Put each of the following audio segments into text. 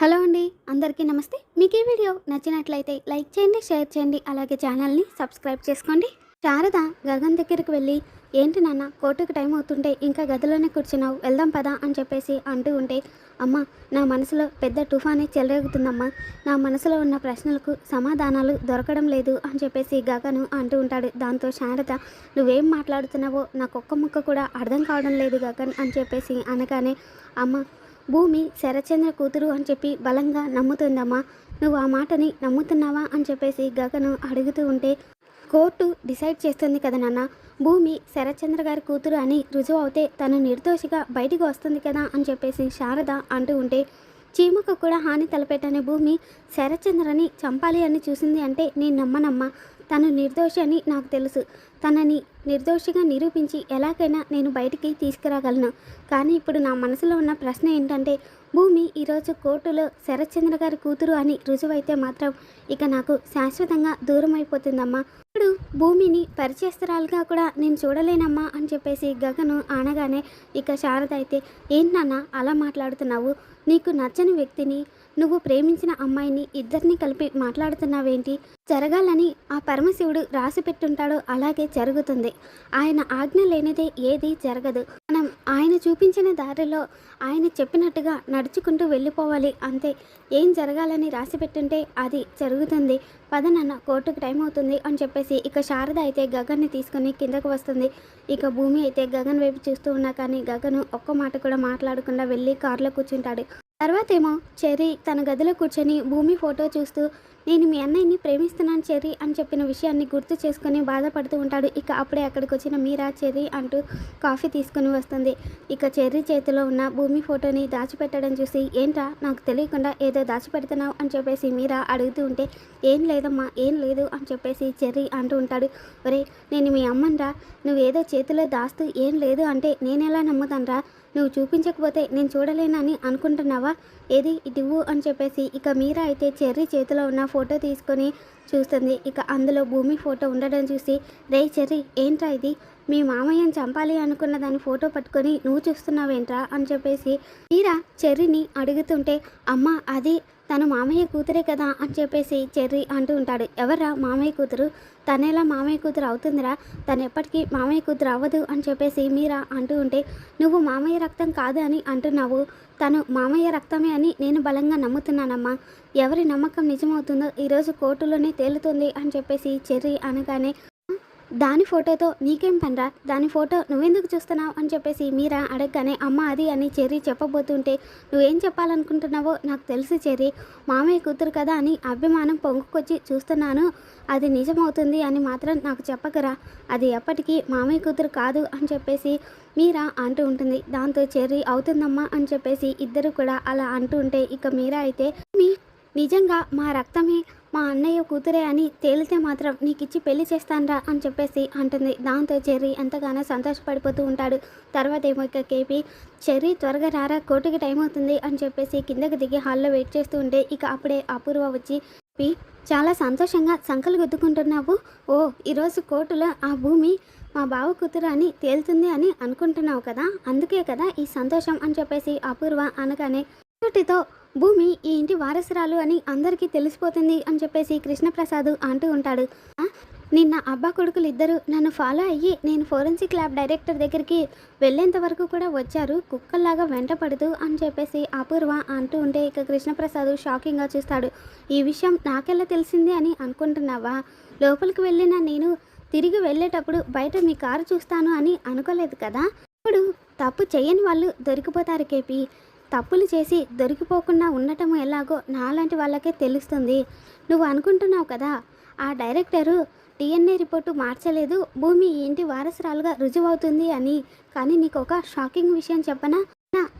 Hello అండి అందరికీ నమస్తే. మీకు ఈ వీడియో నచ్చినట్లయితే లైక్ చేయండి షేర్ చేయండి అలాగే ఛానల్ని సబ్స్క్రైబ్ చేసుకోండి. శారద గగన్ దగ్గరికి వెళ్ళి ఏంటి నాన్న కోర్టుకు టైం అవుతుంటే ఇంకా గదిలోనే కూర్చున్నావు వెళ్దాం పదా అని చెప్పేసి అంటూ ఉంటే అమ్మ నా మనసులో పెద్ద తుఫానే చెలరేగుతుందమ్మా. నా మనసులో ఉన్న ప్రశ్నలకు సమాధానాలు దొరకడం లేదు అని చెప్పేసి గగను అంటూ ఉంటాడు. దాంతో శారద నువ్వేం మాట్లాడుతున్నావో నాకు ఒక్క ముక్క కూడా అర్థం కావడం లేదు గగన్ అని చెప్పేసి అనగానే అమ్మ భూమి శరచంద్ర కూతురు అని చెప్పి బలంగా నమ్ముతుందమ్మా. నువ్వు ఆ మాటని నమ్ముతున్నావా అని చెప్పేసి గగను అడుగుతూ ఉంటే కోర్టు డిసైడ్ చేస్తుంది కదా నాన్న. భూమి శరత్చంద్ర గారి కూతురు అని రుజువు అవుతే తను నిర్దోషిగా బయటికి వస్తుంది కదా అని చెప్పేసి శారద అంటూ ఉంటే చీమకు కూడా హాని తలపెట్టని భూమి శరత్చంద్రని చంపాలి అని చూసింది అంటే నేను నమ్మనమ్మా. తను నిర్దోషి అని నాకు తెలుసు. తనని నిర్దోషిగా నిరూపించి ఎలాగైనా నేను బయటికి తీసుకురాగలను. కానీ ఇప్పుడు నా మనసులో ఉన్న ప్రశ్న ఏంటంటే భూమి ఈరోజు కోర్టులో శరత్చంద్ర గారి కూతురు అని రుజువైతే మాత్రం ఇక నాకు శాశ్వతంగా దూరం అయిపోతుందమ్మా ఇప్పుడు భూమిని పరిచయస్తురాలుగా కూడా నేను చూడలేనమ్మా అని చెప్పేసి గగను అనగానే ఇక శారద అయితే ఏంటన్నా అలా మాట్లాడుతున్నావు? నీకు నచ్చని వ్యక్తిని నువ్వు ప్రేమించిన అమ్మాయిని ఇద్దరిని కలిపి మాట్లాడుతున్నావేంటి? జరగాలని ఆ పరమశివుడు రాసి పెట్టుంటాడో అలాగే జరుగుతుంది. ఆయన ఆజ్ఞ లేనిదే ఏది జరగదు. మనం ఆయన చూపించిన దారిలో ఆయన చెప్పినట్టుగా నడుచుకుంటూ వెళ్ళిపోవాలి అంతే. ఏం జరగాలని రాసి పెట్టుంటే అది జరుగుతుంది. పదనన్న కోర్టుకు టైం అవుతుంది అని చెప్పేసి ఇక శారద అయితే గగన్ని తీసుకుని కిందకు వస్తుంది. ఇక భూమి అయితే గగన్ వైపు చూస్తూ ఉన్నా కానీ గగను ఒక్క మాట కూడా మాట్లాడకుండా వెళ్ళి కారులో కూర్చుంటాడు. తర్వాత ఏమో చెర్రీ తన గదిలో కూర్చొని భూమి ఫోటో చూస్తూ నేను మీ అన్నయ్యని ప్రేమిస్తున్నాను చెర్రీ అని చెప్పిన విషయాన్ని గుర్తు చేసుకొని బాధపడుతూ ఉంటాడు. ఇక అప్పుడే అక్కడికి వచ్చిన మీరా చెర్రీ అంటూ కాఫీ తీసుకుని వస్తుంది. ఇక చెర్రీ చేతిలో ఉన్న భూమి ఫోటోని దాచిపెట్టడం చూసి ఏంట్రా నాకు తెలియకుండా ఏదో దాచిపెడుతున్నావు అని చెప్పేసి మీరా అడుగుతూ ఉంటే ఏం లేదమ్మా ఏం లేదు అని చెప్పేసి చెర్రీ అంటూ ఉంటాడు. ఒరే నేను మీ అమ్మన్రా నువ్వేదో చేతిలో దాస్తూ ఏం లేదు అంటే నేనెలా నమ్ముతానరా? నువ్వు చూపించకపోతే నేను చూడలేనని అనుకుంటున్నావా? ఏది? ఇటువు అని చెప్పేసి ఇక మీరా అయితే చెర్రీ చేతిలో ఉన్న ఫోటో తీసుకొని చూస్తుంది. ఇక అందులో భూమి ఫోటో ఉండడం చూసి రే చెర్రీ ఏంట్రా ఇది? మీ మామయ్యని చంపాలి అనుకున్న దాని ఫోటో పట్టుకొని నువ్వు చూస్తున్నావేంట్రా అని చెప్పేసి మీరా చెర్రీని అడుగుతుంటే అమ్మ అది తను మామయ్య కూతురే కదా అని చెప్పేసి చెర్రి అంటూ ఉంటాడు. ఎవర్రా మామయ్య కూతురు? తనేలా మామయ్య కూతురు అవుతుందిరా? తను ఎప్పటికీ మామయ్య కూతురు అవ్వదు అని చెప్పేసి మీరా అంటూ ఉంటే నువ్వు మామయ్య రక్తం కాదు అని అంటున్నావు. తను మామయ్య రక్తమే అని నేను బలంగా నమ్ముతున్నానమ్మా. ఎవరి నమ్మకం నిజమవుతుందో ఈరోజు కోర్టులోనే తేలుతుంది అని చెప్పేసి చెర్రి అనగానే దాని ఫోటోతో నీకేం పనిరా? దాని ఫోటో నువ్వెందుకు చూస్తున్నావు అని చెప్పేసి మీరా అడగగానే అమ్మ అది అని చెర్రీ చెప్పబోతుంటే నువ్వేం చెప్పాలనుకుంటున్నావో నాకు తెలుసు చెర్రీ. మామయ్య కూతురు కదా అని అభిమానం పొంగుకొచ్చి చూస్తున్నాను అది నిజమవుతుంది అని మాత్రం నాకు చెప్పకరా. అది ఎప్పటికీ మామయ్య కూతురు కాదు అని చెప్పేసి మీరా అంటూ ఉంటుంది. దాంతో చెర్రీ అవుతుందమ్మా అని చెప్పేసి ఇద్దరు కూడా అలా అంటూ ఉంటే ఇక మీరా అయితే మీ నిజంగా మా రక్తమే మా అన్నయ్య కూతురే అని తేలితే మాత్రం నీకు ఇచ్చి పెళ్ళి చేస్తానరా అని చెప్పేసి అంటుంది. దాంతో చెర్రీ ఎంతగానో సంతోషపడిపోతూ ఉంటాడు. తర్వాత ఏమో ఇక కేపీ చెర్రీ త్వరగా రారా కోర్టుకి టైం అవుతుంది అని చెప్పేసి కిందకి దిగి హాల్లో వెయిట్ చేస్తూ ఉంటే ఇక అప్పుడే అపూర్వ వచ్చి పి చాలా సంతోషంగా సంకలు గుద్దుకుంటున్నావు. ఓ ఈరోజు కోర్టులో ఆ భూమి మా బావ కూతురు అని తేలుతుంది అని అనుకుంటున్నావు కదా అందుకే కదా ఈ సంతోషం అని చెప్పేసి అపూర్వ అనగానే ఒకటితో భూమి ఈ ఇంటి వారసురాలు అని అందరికీ తెలిసిపోతుంది అని చెప్పేసి కృష్ణప్రసాద్ అంటూ ఉంటాడు. నిన్న అబ్బా కొడుకులు ఇద్దరు నన్ను ఫాలో అయ్యి నేను ఫోరెన్సిక్ ల్యాబ్ డైరెక్టర్ దగ్గరికి వెళ్ళేంత వరకు కూడా వచ్చారు. కుక్కల్లాగా వెంట పడుతూ అని చెప్పేసి అపూర్వ అంటూ ఉంటే ఇక కృష్ణప్రసాద్ షాకింగ్గా చూస్తాడు. ఈ విషయం నాకెలా తెలిసింది అని అనుకుంటున్నావా? లోపలికి వెళ్ళిన నేను తిరిగి వెళ్ళేటప్పుడు బయట మీ కారు చూస్తాను అని అనుకోలేదు కదా? ఇప్పుడు తప్పు చేయని వాళ్ళు దొరికిపోతారు కేపీ. తప్పులు చేసి దొరికిపోకుండా ఉండటం ఎలాగో నాలాంటి వాళ్ళకే తెలుస్తుంది. నువ్వు అనుకుంటున్నావు కదా ఆ డైరెక్టరు డిఎన్ఏ రిపోర్టు మార్చలేదు భూమి ఇంటి వారసురాలుగా రుజువవుతుంది అని. కానీ నీకు ఒక షాకింగ్ విషయం చెప్పనా?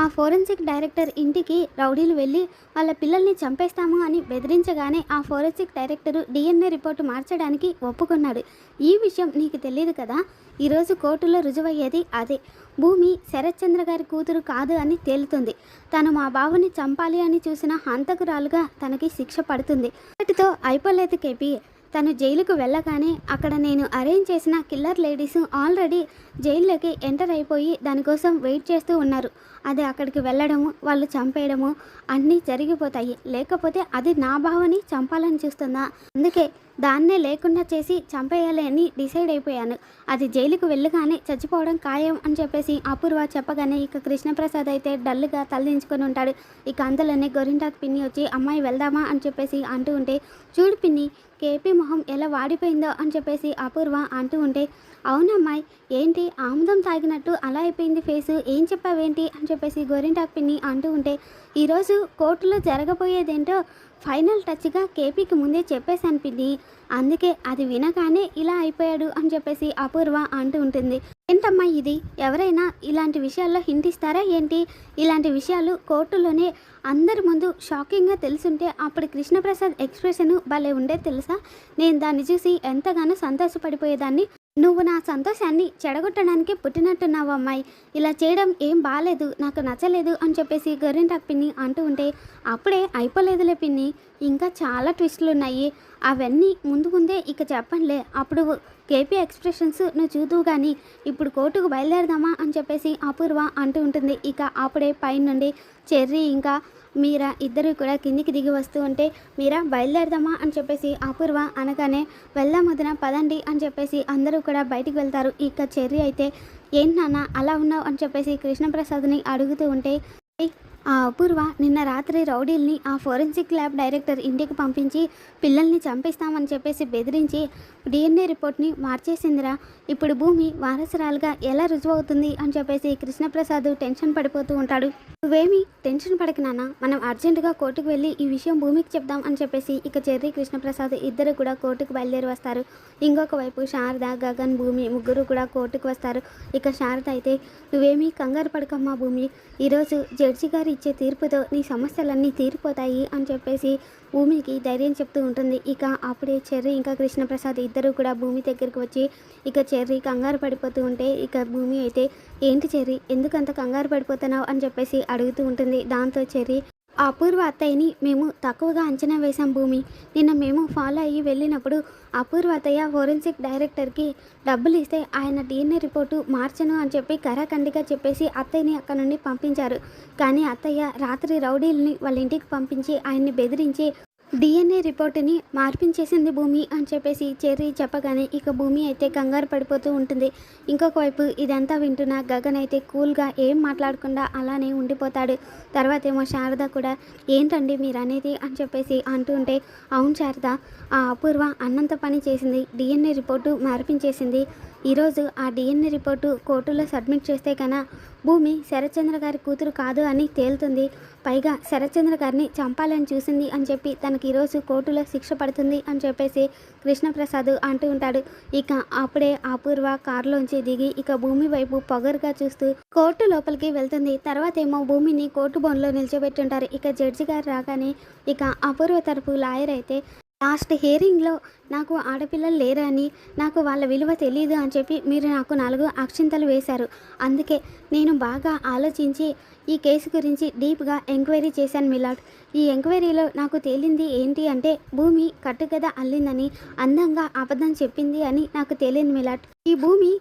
ఆ ఫోరెన్సిక్ డైరెక్టర్ ఇంటికి రౌడీలు వెళ్ళి వాళ్ళ పిల్లల్ని చంపేస్తాము అని బెదిరించగానే ఆ ఫోరెన్సిక్ డైరెక్టరు డిఎన్ఏ రిపోర్టు మార్చడానికి ఒప్పుకున్నాడు. ఈ విషయం నీకు తెలియదు కదా? ఈరోజు కోర్టులో రుజువయ్యేది అదే. భూమి శరత్చంద్ర గారి కూతురు కాదు అని తేలుతుంది. తను మా బావని చంపాలి అని చూసిన హంతకురాలుగా తనకి శిక్ష పడుతుంది. వాటితో అయిపోలేదు కేపీ తను జైలుకు వెళ్ళగానే అక్కడ నేను అరేంజ్ చేసిన కిల్లర్ లేడీస్ ఆల్రెడీ జైల్లోకి ఎంటర్ అయిపోయి దానికోసం వెయిట్ చేస్తూ ఉన్నారు. అది అక్కడికి వెళ్ళడము వాళ్ళు చంపేయడము అన్నీ జరిగిపోతాయి. లేకపోతే అది నా బావని చంపాలని చూస్తుందా? అందుకే దాన్నే లేకుండా చేసి చంపేయాలి అని డిసైడ్ అయిపోయాను. అది జైలుకు వెళ్ళగానే చచ్చిపోవడం ఖాయం అని చెప్పేసి అపూర్వ చెప్పగానే ఇక కృష్ణప్రసాద్ అయితే డల్గా తలదించుకొని ఉంటాడు. ఇక అందులోనే గొరింటాకు పిన్ని వచ్చి అమ్మాయి వెళ్దామా? అని చెప్పేసి అంటూ ఉంటే చూడు పిన్ని కేపీ మొహం ఎలా వాడిపోయిందో? అని చెప్పేసి అపూర్వ అంటూ ఉంటే అవునమ్మాయి ఏంటి ఆముదం తాగినట్టు అలా అయిపోయింది ఫేసు? ఏం చెప్పావేంటి? అని చెప్పేసి గోరింటాకు పిన్ని అంటూ ఉంటే ఈరోజు కోర్టులో జరగబోయేదేంటో ఫైనల్ టచ్గా కేపీకి ముందే చెప్పేశాను పిన్ని అందుకే అది వినగానే ఇలా అయిపోయాడు అని చెప్పేసి అపూర్వ అంటూ ఉంటుంది. ఏంటమ్మా ఇది? ఎవరైనా ఇలాంటి విషయాల్లో హింట్ ఇస్తారా ఏంటి? ఇలాంటి విషయాలు కోర్టులోనే అందరి ముందు షాకింగ్గా తెలుసుంటే అప్పుడు కృష్ణప్రసాద్ ఎక్స్ప్రెషన్ భలే ఉండే తెలుసా? నేను దాన్ని చూసి ఎంతగానో సంతోషపడిపోయేదాన్ని. నువ్వు నా సంతోషాన్ని చెడగొట్టడానికి పుట్టినట్టున్నావు అమ్మాయి. ఇలా చేయడం ఏం బాగాలేదు నాకు నచ్చలేదు అని చెప్పేసి గొర్రెంటాకు పిన్ని అంటూ ఉంటే అప్పుడే అయిపోలేదులే పిన్ని. ఇంకా చాలా ట్విస్టులు ఉన్నాయి. అవన్నీ ముందు ముందే ఇక చెప్పండిలే అప్పుడు కేపీ ఎక్స్ప్రెషన్స్ నువ్వు చూదువు కానీ ఇప్పుడు కోర్టుకు బయలుదేరదామా అని చెప్పేసి అపూర్వ అంటూ ఉంటుంది. ఇక అప్పుడే పైనుండి చెర్రీ ఇంకా మీరా ఇద్దరు కూడా కిందికి దిగి వస్తూ ఉంటే మీరా బయలుదేరదామా? అని చెప్పేసి అపూర్వ అనగానే వెళ్దాం పదండి అని చెప్పేసి అందరూ కూడా బయటికి వెళ్తారు. ఇక చెర్రీ అయితే ఏంటి నాన్న అలా ఉన్నావు? అని చెప్పేసి కృష్ణప్రసాద్ని అడుగుతూ ఉంటే ఆ అపూర్వ నిన్న రాత్రి రౌడీల్ని ఆ ఫోరెన్సిక్ ల్యాబ్ డైరెక్టర్ ఇంటికి పంపించి పిల్లల్ని చంపిస్తామని చెప్పేసి బెదిరించి డిఎన్ఏ రిపోర్ట్ని మార్చేసిందిరా. ఇప్పుడు భూమి వారసురాలుగా ఎలా రుజువు అవుతుంది అని చెప్పేసి కృష్ణప్రసాద్ టెన్షన్ పడిపోతూ ఉంటాడు. నువ్వేమి టెన్షన్ పడక నాన్న. మనం అర్జెంటుగా కోర్టుకు వెళ్ళి ఈ విషయం భూమికి చెప్దాం అని చెప్పేసి ఇక చెర్రీ కృష్ణప్రసాద్ ఇద్దరు కూడా కోర్టుకు బయలుదేరి వస్తారు. ఇంకొక వైపు శారద గగన్ భూమి ముగ్గురు కూడా కోర్టుకు వస్తారు. ఇక శారద అయితే నువ్వేమీ కంగారు పడకమ్మా భూమి. ఈరోజు జడ్జి గారు ఇచ్చే తీర్పుతో నీ సమస్యలన్నీ తీరిపోతాయి అని చెప్పేసి భూమికి ధైర్యం చెప్తూ ఉంటుంది. ఇక అప్పుడే చెర్రీ ఇంకా కృష్ణప్రసాద్ ఇద్దరు కూడా భూమి దగ్గరికి వచ్చి ఇక చెర్రీ కంగారు పడిపోతూ ఉంటే ఇక భూమి అయితే ఏంటి చెర్రీ ఎందుకంత కంగారు పడిపోతున్నావు? అని చెప్పేసి అడుగుతూ ఉంటుంది. దాంతో చెర్రీ అపూర్వ అత్తయ్యని మేము తక్కువగా అంచనా వేశాం భూమి. నిన్న మేము ఫాలో అయ్యి వెళ్ళినప్పుడు అపూర్వ అత్తయ్య ఫోరెన్సిక్ డైరెక్టర్కి డబ్బులు ఇస్తే ఆయన డిఎన్ఏ రిపోర్టు మార్చను అని చెప్పి కరాఖండిగా చెప్పేసి అత్తయ్యని అక్కడ నుండి పంపించారు. కానీ అత్తయ్య రాత్రి రౌడీల్ని వాళ్ళ ఇంటికి పంపించి ఆయన్ని బెదిరించి డిఎన్ఏ రిపోర్టుని మార్పించేసింది భూమి అని చెప్పేసి చెర్రీ చెప్పగానే ఇక భూమి అయితే కంగారు పడిపోతూ ఉంటుంది. ఇంకొక వైపు ఇదంతా వింటున్న గగన్ అయితే కూల్గా ఏం మాట్లాడకుండా అలానే ఉండిపోతాడు. తర్వాత ఏమో శారద కూడా ఏంటండి మీరు అనేది అని చెప్పేసి అంటూ ఉంటే అవును శారద ఆ అపూర్వ అన్నంత పని చేసింది డిఎన్ఏ రిపోర్టు మార్పించేసింది. ఈరోజు ఆ డిఎన్ఏ రిపోర్టు కోర్టులో సబ్మిట్ చేస్తే కన్నా భూమి శరత్చంద్ర గారి కూతురు కాదు అని తేలుతుంది. పైగా శరత్చంద్ర గారిని చంపాలని చూసింది అని చెప్పి తనకి ఈరోజు కోర్టులో శిక్ష పడుతుంది అని చెప్పేసి కృష్ణప్రసాద్ అంటూ ఉంటాడు. ఇక అప్పుడే అపూర్వ కారులోంచి దిగి ఇక భూమి వైపు పొగరుగా చూస్తూ కోర్టు లోపలికి వెళ్తుంది. తర్వాత ఏమో భూమిని కోర్టు బోన్లో నిల్చోబెట్టుంటారు. ఇక జడ్జి గారు రాగానే ఇక అపూర్వ తరపు లాయర్ అయితే లాస్ట్ హియరింగ్లో నాకు ఆడపిల్లలు లేరని నాకు వాళ్ళ విలువ తెలియదు అని చెప్పి మీరు నాకు నాలుగు అక్షింతలు వేశారు. అందుకే నేను బాగా ఆలోచించి ఈ కేసు గురించి డీప్గా ఎంక్వైరీ చేశాను మిలాడ్. ఈ ఎంక్వైరీలో నాకు తేలింది ఏంటి అంటే భూమి కట్టుకథ అల్లిందని అందంగా అబద్ధం చెప్పింది అని నాకు తేలింది మిలాడ్. ఈ భూమి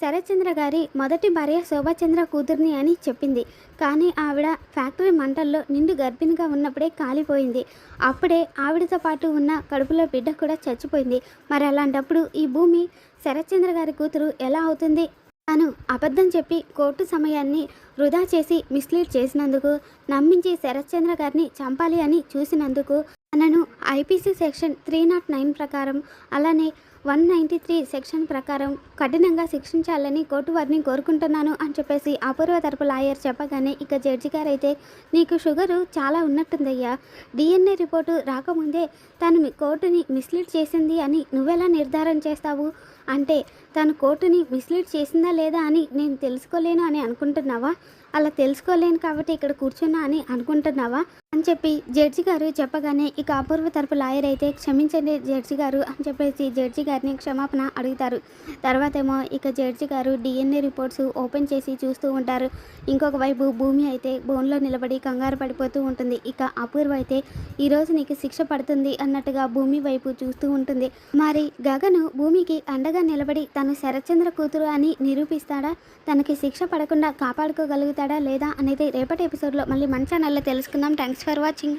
శరత్చంద్ర గారి మొదటి భార్య శోభాచంద్ర కూతుర్ని అని చెప్పింది. కానీ ఆవిడ ఫ్యాక్టరీ మంటల్లో నిండు గర్భిణిగా ఉన్నప్పుడే కాలిపోయింది. అప్పుడే ఆవిడతో పాటు ఉన్న కడుపులో బిడ్డ కూడా చచ్చిపోయింది. మరి అలాంటప్పుడు ఈ భూమి శరత్చంద్ర గారి కూతురు ఎలా అవుతుంది? తాను అబద్ధం చెప్పి కోర్టు సమయాన్ని వృధా చేసి మిస్లీడ్ చేసినందుకు నమ్మించి శరత్చంద్ర గారిని చంపాలి అని చూసినందుకు నన్ను IPC section three nought nine ప్రకారం అలానే వన్ నైంటీ త్రీ సెక్షన్ ప్రకారం కఠినంగా శిక్షించాలని కోర్టు వారిని కోరుకుంటున్నాను అని చెప్పేసి అపూర్వ తరపు లాయర్ చెప్పగానే ఇక జడ్జి గారు అయితే నీకు షుగరు చాలా ఉన్నట్టుందయ్యా. డిఎన్ఏ రిపోర్టు రాకముందే తను మీ కోర్టుని మిస్లీడ్ చేసింది అని నువ్వెలా నిర్ధారణ చేస్తావు? అంటే తను కోర్టుని మిస్లీడ్ చేసిందా లేదా అని నేను తెలుసుకోలేను అని అనుకుంటున్నావా? అలా తెలుసుకోలేను కాబట్టి ఇక్కడ కూర్చున్నా అని అనుకుంటున్నావా? అని చెప్పి జడ్జి గారు చెప్పగానే ఇక అపూర్వ తరపు లాయర్ అయితే క్షమించండి జడ్జి గారు అని చెప్పేసి జడ్జి గారిని క్షమాపణ అడుగుతారు. తర్వాత ఏమో ఇక జడ్జి గారు డిఎన్ఏ రిపోర్ట్స్ ఓపెన్ చేసి చూస్తూ ఉంటారు. ఇంకొక వైపు భూమి అయితే బోన్లో నిలబడి కంగారు పడిపోతూ ఉంటుంది. ఇక అపూర్వ అయితే ఈరోజు నీకు శిక్ష పడుతుంది అన్నట్టుగా భూమి వైపు చూస్తూ ఉంటుంది. మరి గగను భూమికి అండగా నిలబడి తను శరత్చంద్ర కూతురు అని నిరూపిస్తాడా? తనకి శిక్ష పడకుండా కాపాడుకోగలుగుతాడా లేదా? అనేది రేపటి ఎపిసోడ్లో మళ్ళీ మన ఛానల్లో తెలుసుకుందాం. Thanks for watching